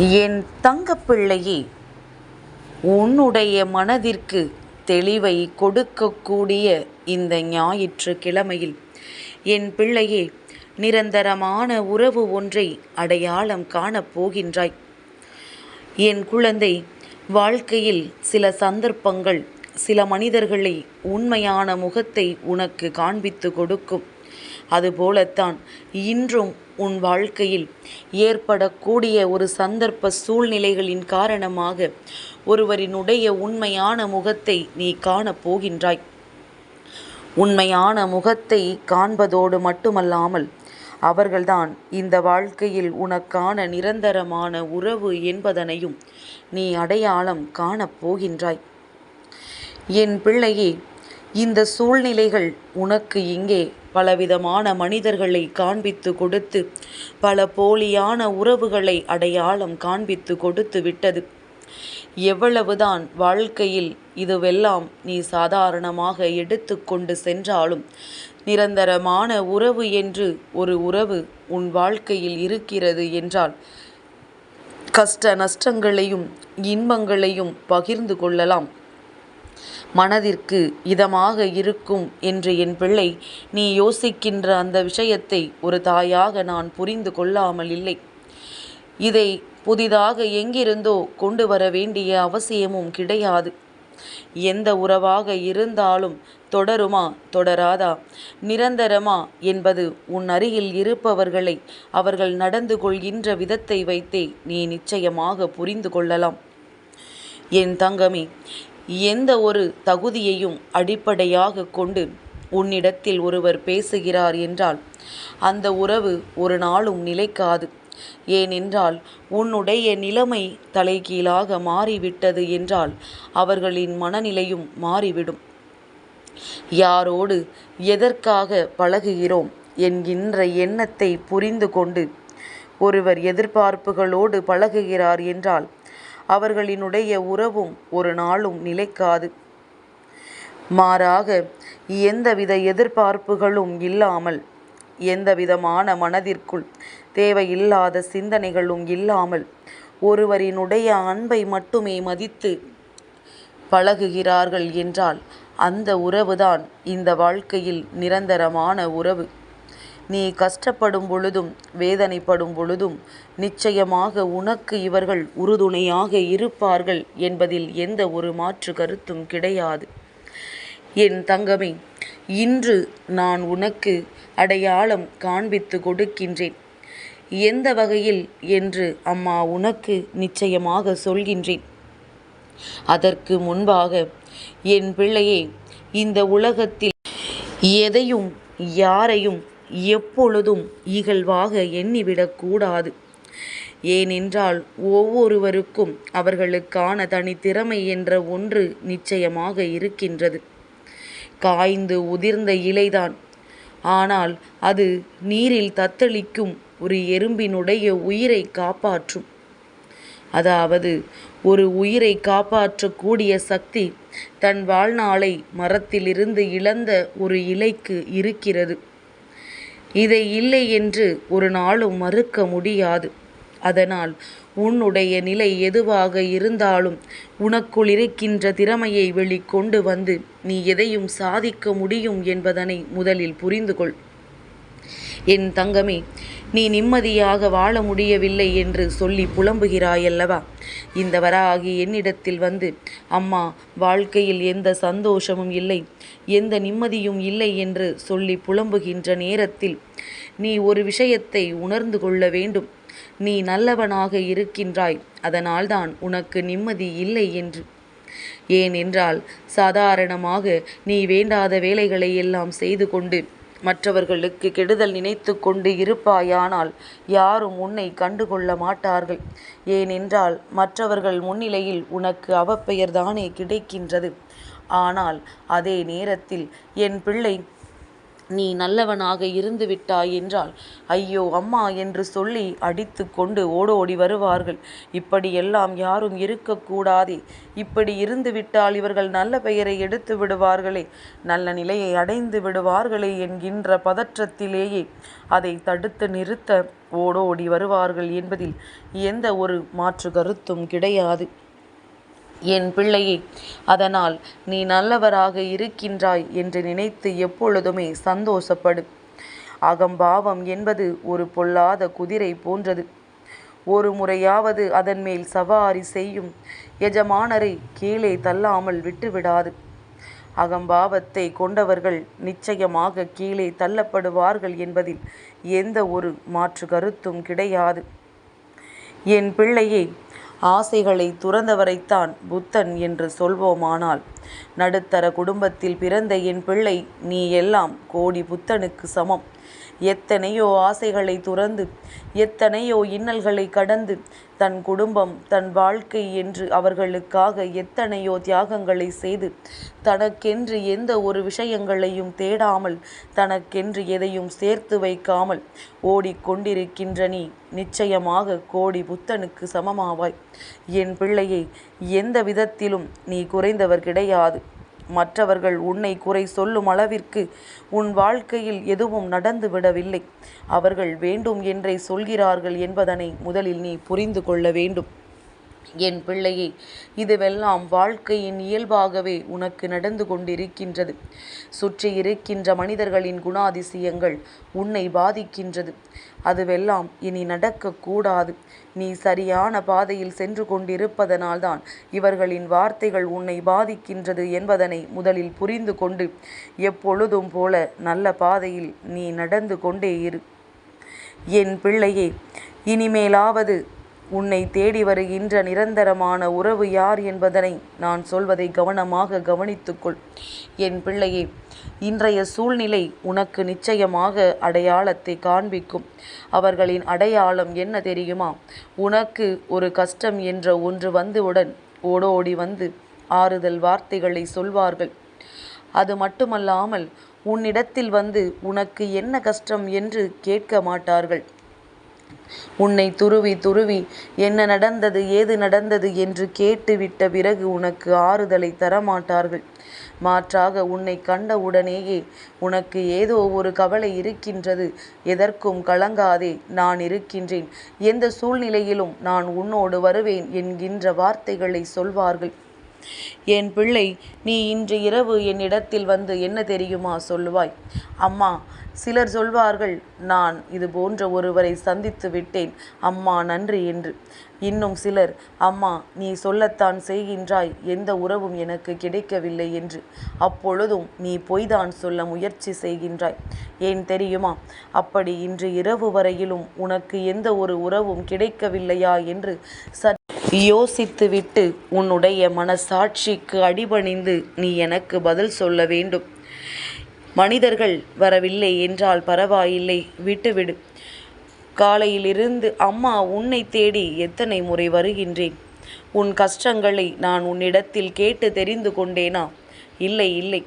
என் தங்கப்பிள்ளையே உன்னுடைய மனதிற்கு தெளிவை கொடுக்கக்கூடிய இந்த ஞாயிற்று கிழமையில் என் பிள்ளையே நிரந்தரமான உறவு ஒன்றை அடையாளம் காணப் போகின்றாய். என் குழந்தை வாழ்க்கையில் சில சந்தர்ப்பங்கள் சில மனிதர்களை உண்மையான முகத்தை உனக்கு காண்பித்து கொடுக்கும். அதுபோலத்தான் இன்றும் உன் வாழ்க்கையில் ஏற்படக்கூடிய ஒரு சந்தர்ப்ப சூழ்நிலைகளின் காரணமாக ஒருவரினுடைய உண்மையான முகத்தை நீ காணப் போகின்றாய். உண்மையான முகத்தை காண்பதோடு மட்டுமல்லாமல் அவர்கள்தான் இந்த வாழ்க்கையில் உனக்கான நிரந்தரமான உறவு என்பதனையும் நீ அடையாளம் காணப் போகின்றாய். என் பிள்ளையே இந்த சூழ்நிலைகள் உனக்கு இங்கே பலவிதமான மனிதர்களை காண்பித்து கொடுத்து பல போலியான உறவுகளை அடையாளம் காண்பித்து கொடுத்து விட்டது. எவ்வளவுதான் வாழ்க்கையில் இதுவெல்லாம் நீ சாதாரணமாக எடுத்துக்கொண்டு சென்றாலும் நிரந்தரமான உறவு என்று ஒரு உறவு உன் வாழ்க்கையில் இருக்கிறது என்றால் கஷ்ட நஷ்டங்களையும் இன்பங்களையும் பகிர்ந்து கொள்ளலாம். மனதிற்கு இதமாக இருக்கும் என்று என் பிள்ளை நீ யோசிக்கின்ற அந்த விஷயத்தை ஒரு தாயாக நான் புரிந்து கொள்ளாமல் இல்லை. இதை புதிதாக எங்கிருந்தோ கொண்டு வர வேண்டிய அவசியமும் கிடையாது. எந்த உறவாக இருந்தாலும் தொடருமா தொடராதா? நிரந்தரமா என்பது உன் அருகில் இருப்பவர்களை அவர்கள் நடந்து கொள்கின்ற விதத்தை வைத்தே நீ நிச்சயமாக புரிந்து கொள்ளலாம். என் தங்கமே எந்த ஒரு தகுதியையும் அடிப்படையாக கொண்டு உன்னிடத்தில் ஒருவர் பேசுகிறார் என்றால் அந்த உறவு ஒரு நாளும் நிலைக்காது. ஏனென்றால் உன்னுடைய நிலைமை தலைகீழாக மாறிவிட்டது என்றால் அவர்களின் மனநிலையும் மாறிவிடும். யாரோடு எதற்காக பழகுகிறோம் என்கின்ற எண்ணத்தை புரிந்து கொண்டு ஒருவர் எதிர்பார்ப்புகளோடு பழகுகிறார் என்றால் அவர்களினுடைய உறவும் ஒரு நாளும் நிலைக்காது. மாறாக எந்தவித எதிர்பார்ப்புகளும் இல்லாமல் எந்தவிதமான மனதிற்குள் தேவையில்லாத சிந்தனைகளும் இல்லாமல் ஒருவரினுடைய அன்பை மட்டுமே மதித்து பழகுகிறார்கள் என்றால் அந்த உறவுதான் இந்த வாழ்க்கையில் நிரந்தரமான உறவு. நீ கஷ்டப்படும் பொழுதும் வேதனைப்படும் பொழுதும் நிச்சயமாக உனக்கு இவர்கள் உறுதுணையாக இருப்பார்கள் என்பதில் எந்த ஒரு மாற்று கருத்தும் கிடையாது. என் தங்கமே இன்று நான் உனக்கு அடையாளம் காண்பித்து கொடுக்கின்றேன். எந்த வகையில் என்று அம்மா உனக்கு நிச்சயமாக சொல்கின்றேன். அதற்கு முன்பாக என் பிள்ளையே இந்த உலகத்தில் எதையும் யாரையும் எப்பொழுதும் இகழ்வாக எண்ணிவிடக்கூடாது ஏனென்றால் ஒவ்வொருவருக்கும் அவர்களுக்கான தனித்திறமை என்ற ஒன்று நிச்சயமாக இருக்கின்றது. காய்ந்து உதிர்ந்த இலைதான். ஆனால் அது நீரில் தத்தளிக்கும் ஒரு எறும்பினுடைய உயிரை காப்பாற்றும். அதாவது ஒரு உயிரை காப்பாற்றக்கூடிய சக்தி தன் வாழ்நாளை மரத்திலிருந்து இழந்த ஒரு இலைக்கு இருக்கிறது. இதை இல்லை என்று ஒரு நாளும் மறுக்க முடியாது. அதனால் உன்னுடைய நிலை எதுவாக இருந்தாலும் உனக்குள் இருக்கின்ற திறமையை வெளிக்கொண்டு வந்து நீ எதையும் சாதிக்க முடியும் என்பதனை முதலில் புரிந்து கொள். என் தங்கமே நீ நிம்மதியாக வாழ முடியவில்லை என்று சொல்லி புலம்புகிறாயல்லவா? இந்த வராகி என்னிடத்தில் வந்து அம்மா வாழ்க்கையில் எந்த சந்தோஷமும் இல்லை. எந்த நிம்மதியும் இல்லை என்று சொல்லி புலம்புகின்ற நேரத்தில் நீ ஒரு விஷயத்தை உணர்ந்து கொள்ள வேண்டும். நீ நல்லவனாக இருக்கின்றாய். அதனால்தான் உனக்கு நிம்மதி இல்லை என்று. ஏனென்றால் சாதாரணமாக நீ வேண்டாத வேலைகளை எல்லாம் செய்து கொண்டு மற்றவர்களுக்கு கெடுதல் நினைத்து கொண்டு இருப்பாயானால் யாரும் உன்னை கண்டுகொள்ள மாட்டார்கள். ஏனென்றால் மற்றவர்கள் முன்னிலையில் உனக்கு அவப்பெயர்தானே கிடைக்கின்றது. ஆனால் அதே நேரத்தில் என் பிள்ளை நீ நல்லவனாக இருந்து விட்டாய் என்றால் ஐயோ அம்மா என்று சொல்லி அடித்து கொண்டு ஓடோடி வருவார்கள். இப்படியெல்லாம் யாரும் இருக்கக்கூடாதே. இப்படி இருந்து விட்டால் இவர்கள் நல்ல பெயரை எடுத்து விடுவார்களே. நல்ல நிலையை அடைந்து விடுவார்களே என்கின்ற பதற்றத்திலேயே அதை தடுத்து நிறுத்த ஓடோடி வருவார்கள் என்பதில் எந்த ஒரு மாற்று கருத்தும் கிடையாது. என் பிள்ளையே அதனால் நீ நல்லவராக இருக்கின்றாய் என்று நினைத்து எப்பொழுதுமே சந்தோஷப்படு. அகம்பாவம் என்பது ஒரு பொல்லாத குதிரை போன்றது. ஒரு முறையாவது அதன் மேல் சவாரி செய்யும் எஜமானரை கீழே தள்ளாமல் விட்டுவிடாது. அகம்பாவத்தை கொண்டவர்கள் நிச்சயமாக கீழே தள்ளப்படுவார்கள் என்பதில் எந்த ஒரு மாற்று கருத்தும் கிடையாது. என் பிள்ளையே ஆசைகளை துறந்தவரைத்தான் புத்தன் என்று சொல்வோமானால் நடுத்தர குடும்பத்தில் பிறந்த என் பிள்ளை நீ எல்லாம் கோடி புத்தனுக்கு சமம். எத்தனையோ ஆசைகளை துறந்து எத்தனையோ இன்னல்களை கடந்து தன் குடும்பம் தன் வாழ்க்கை என்று அவர்களுக்காக எத்தனையோ தியாகங்களை செய்து தனக்கென்று எந்த ஒரு விஷயங்களையும் தேடாமல் தனக்கென்று எதையும் சேர்த்து வைக்காமல் ஓடிக்கொண்டிருக்கின்ற நீ நிச்சயமாக கோடி புத்தனுக்கு சமமாவாய். என் பிள்ளையை எந்த விதத்திலும் நீ குறைந்தவர் கிடையாது. மற்றவர்கள் உன்னை குறை சொல்லும் அளவிற்கு உன் வாழ்க்கையில் எதுவும் நடந்து விடவில்லை. அவர்கள் வேண்டும் என்றே சொல்கிறார்கள் என்பதனை முதலில் நீ புரிந்து கொள்ள வேண்டும். என் பிள்ளையே இதுவெல்லாம் வாழ்க்கையின் இயல்பாகவே உனக்கு நடந்து கொண்டிருக்கின்றது. சுற்றி இருக்கின்ற மனிதர்களின் குணாதிசயங்கள் உன்னை பாதிக்கின்றது. அதுவெல்லாம் இனி நடக்கக்கூடாது. நீ சரியான பாதையில் சென்று கொண்டிருப்பதனால்தான் இவர்களின் வார்த்தைகள் உன்னை பாதிக்கின்றது என்பதனை முதலில் புரிந்து கொண்டு எப்பொழுதும் போல நல்ல பாதையில் நீ நடந்து கொண்டே இரு. என் பிள்ளையே இனிமேலாவது உன்னை தேடி வருகின்ற நிரந்தரமான உறவு யார் என்பதனை நான் சொல்வதை கவனமாக கவனித்துக்கொள். என் பிள்ளையே இன்றைய சூழ்நிலை உனக்கு நிச்சயமாக அடையாளத்தை காண்பிக்கும். அவர்களின் அடையாளம் என்ன தெரியுமா? உனக்கு ஒரு கஷ்டம் என்ற ஒன்று வந்துவுடன் ஓடோடி வந்து ஆறுதல் வார்த்தைகளை சொல்வார்கள். அது மட்டுமல்லாமல் உன்னிடத்தில் வந்து உனக்கு என்ன கஷ்டம் என்று கேட்க மாட்டார்கள். உன்னை துருவி துருவி என்ன நடந்தது ஏது நடந்தது என்று கேட்டுவிட்ட பிறகு உனக்கு ஆறுதலை தரமாட்டார்கள். மாற்றாக உன்னை கண்டவுடனேயே உனக்கு ஏதோ ஒரு கவலை இருக்கின்றது. எதற்கும் கலங்காதே நான் இருக்கின்றேன். எந்த சூழ்நிலையிலும் நான் உன்னோடு வருவேன் என்கின்ற வார்த்தைகளை சொல்வார்கள். என் பிள்ளை நீ இன்று இரவு என்னிடத்தில் வந்து என்ன தெரியுமா சொல்லுவாய்? அம்மா சிலர் சொல்வார்கள் நான் இது போன்ற ஒருவரை சந்தித்து விட்டேன். அம்மா நன்றி என்று. இன்னும் சிலர் அம்மா நீ சொல்லத்தான் செய்கின்றாய் எந்த உறவும் எனக்கு கிடைக்கவில்லை என்று. அப்பொழுதும் நீ பொய்தான் சொல்ல முயற்சி செய்கின்றாய். ஏன் தெரியுமா? அப்படி இன்று இரவு வரையிலும் உனக்கு எந்த ஒரு உறவும் கிடைக்கவில்லையா என்று சற்று யோசித்துவிட்டு உன்னுடைய மனசாட்சிக்கு அடிபணிந்து நீ எனக்கு பதில் சொல்ல வேண்டும். மனிதர்கள் வரவில்லை என்றால் பரவாயில்லை விட்டுவிடு. காலையிலிருந்து அம்மா உன்னை தேடி எத்தனை முறை வருகின்றேன்? உன் கஷ்டங்களை நான் உன்னிடத்தில் கேட்டு தெரிந்து கொண்டேனா? இல்லை இல்லை.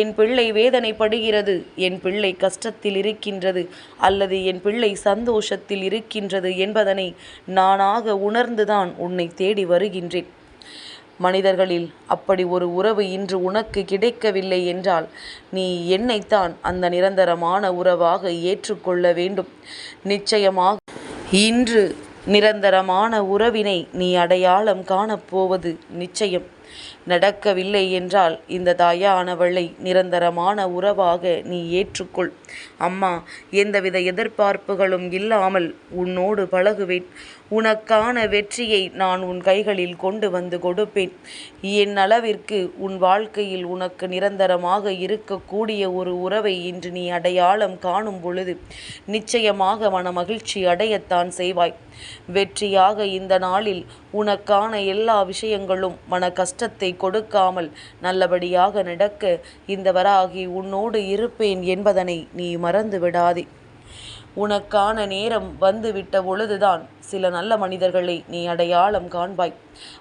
என் பிள்ளை வேதனைப்படுகிறது என் பிள்ளை கஷ்டத்தில் இருக்கின்றது அல்லது என் பிள்ளை சந்தோஷத்தில் இருக்கின்றது என்பதனை நானாக உணர்ந்துதான் உன்னை தேடி வருகின்றேன். மனிதர்களில் அப்படி ஒரு உறவு இன்று உனக்கு கிடைக்கவில்லை என்றால் நீ என்னைத்தான் அந்த நிரந்தரமான உறவாக ஏற்றுக்கொள்ள வேண்டும். நிச்சயமாக இன்று நிரந்தரமான உறவினை நீ அடையாளம் காணப்போவது நிச்சயம். நடக்கவில்லை என்றால் இந்த தாயானவளை நிரந்தரமான உறவாக நீ ஏற்றுக்கொள். அம்மா எந்தவித எதிர்பார்ப்புகளும் இல்லாமல் உன்னோடு பழகுவேன். உனக்கான வெற்றியை நான் உன் கைகளில் கொண்டு வந்து கொடுப்பேன். என் அளவிற்கு உன் வாழ்க்கையில் உனக்கு நிரந்தரமாக இருக்கக்கூடிய ஒரு உறவை இன்று நீ அடையாளம் காணும் பொழுது நிச்சயமாக மன மகிழ்ச்சி அடையத்தான் செய்வாய். வெற்றியாக இந்த நாளில் உனக்கான எல்லா விஷயங்களும் மன கஷ்டத்தை கொடுக்காமல் நல்லபடியாக நடக்க இந்த வராகி உன்னோடு இருப்பேன் என்பதனை நீ மறந்து விடாதே உனக்கான நேரம் வந்துவிட்ட பொழுதுதான் சில நல்ல மனிதர்களை நீ அடையாளம் காண்பாய்.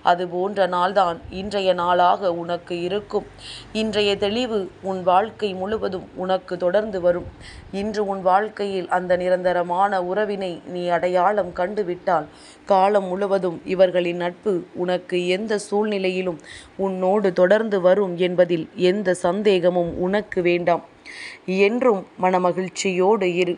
அது போன்ற நாள்தான் இன்றைய நாளாக உனக்கு இருக்கும். இன்றைய தெளிவு உன் வாழ்க்கை முழுவதும் உனக்கு தொடர்ந்து வரும். இன்று உன் வாழ்க்கையில் அந்த நிரந்தரமான உறவினை நீ அடையாளம் கண்டுவிட்டால் காலம் முழுவதும் இவர்களின் நட்பு உனக்கு எந்த சூழ்நிலையிலும் உன்னோடு தொடர்ந்து வரும் என்பதில் எந்த சந்தேகமும் உனக்கு வேண்டாம். என்றும் மனமகிழ்ச்சியோடு இரு.